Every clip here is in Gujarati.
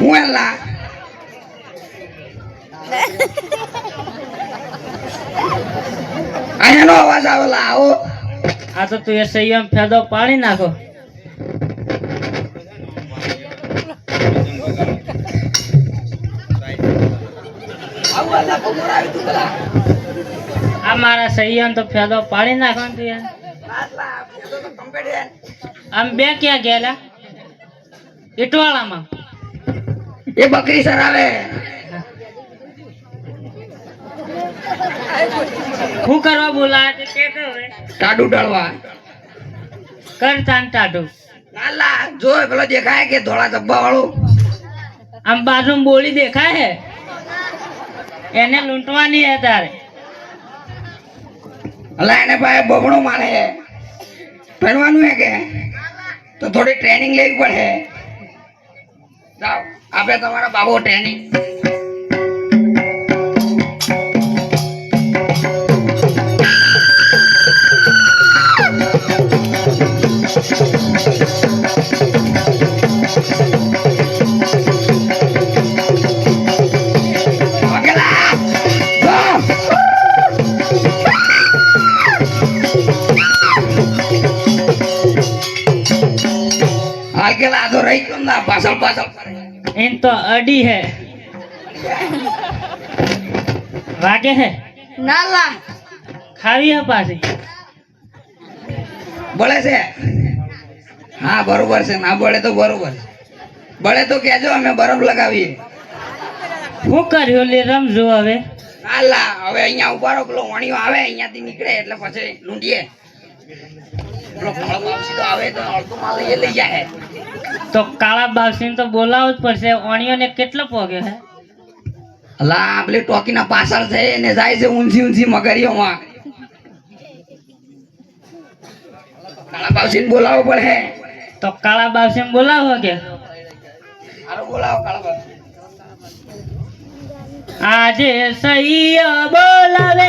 હું એલા અહીંયાનો અવાજ આવેલા આવો. આ તો તું એ સંયમ ફેદો પાડી નાખો. આવું આવી આ મારા સંયમ તો ફેદો પાડી નાખો ને તું આમ બે ક્યાં ગયેલા? ઇટવાળામાં. એ બકરી સરાવે શું કરવા બોલા ટાડુ ડાળવા કર તાન ટાટું નાલા જો પેલો દેખાય કે ધોળા ધબ્બા વાળો આમ બાજુ બોલી દેખાય હે? એને લૂંટવાની હે તારે. અલા એને પાસે બબણો મારે હે. પહેરવાનું હે કે? તો થોડી ટ્રેનિંગ લેવી પડે. જાઓ આપે તમારા બાબો ટ્રેનિંગ આ તો રહી ગયો ના પાછળ પાછળ. એમ તો અડી હે. વાગે હે? નાલા ખાવી હે પાછી? બળે છે? હા બરોબર છે. ના બળે તો બરોબર બળે તો કેજો અમે બરફ લગાવીએ. શું કર્યું લે રમજો હવે. નાલા હવે અહીંયા ઊભા પેલો વણિયો આવે અહીંયાથી નીકળે એટલે પછી લૂંટીએ. તો કાળા બાવસીને તો બોલાવવું જ પડશે. ઓણીઓને કેટલો પોગ્યો હે? અલા પેલી ટોકીના પાછળ છે એને જાય છે ઊંચી ઊંચી મગરીઓમાં. કાળા બાવસીને બોલાવવો પડે તો કાળા બાવસીને બોલાવો કે? બોલાવો કાળા બાવસી આજે સૈયા બોલાવે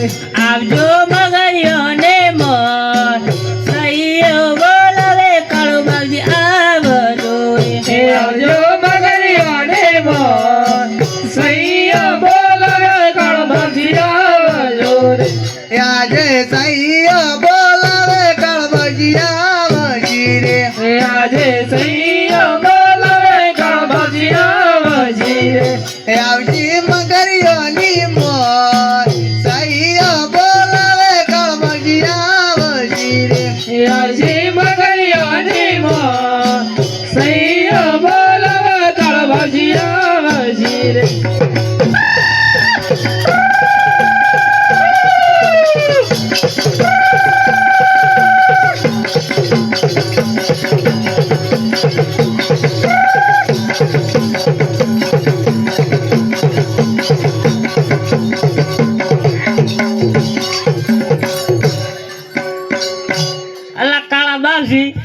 આવજો મગરિયો ને મન સૈયો બોલાવે કાળો બાવી આવજો. મગરિયો ને મન સૈયો બોલાવે કાળો બાજી આવજો. રે આજે સૈયો બોલાવે આજે સૈયો કાળો બાજી આવજો રે. આવજી વજીરે એ આજે અલા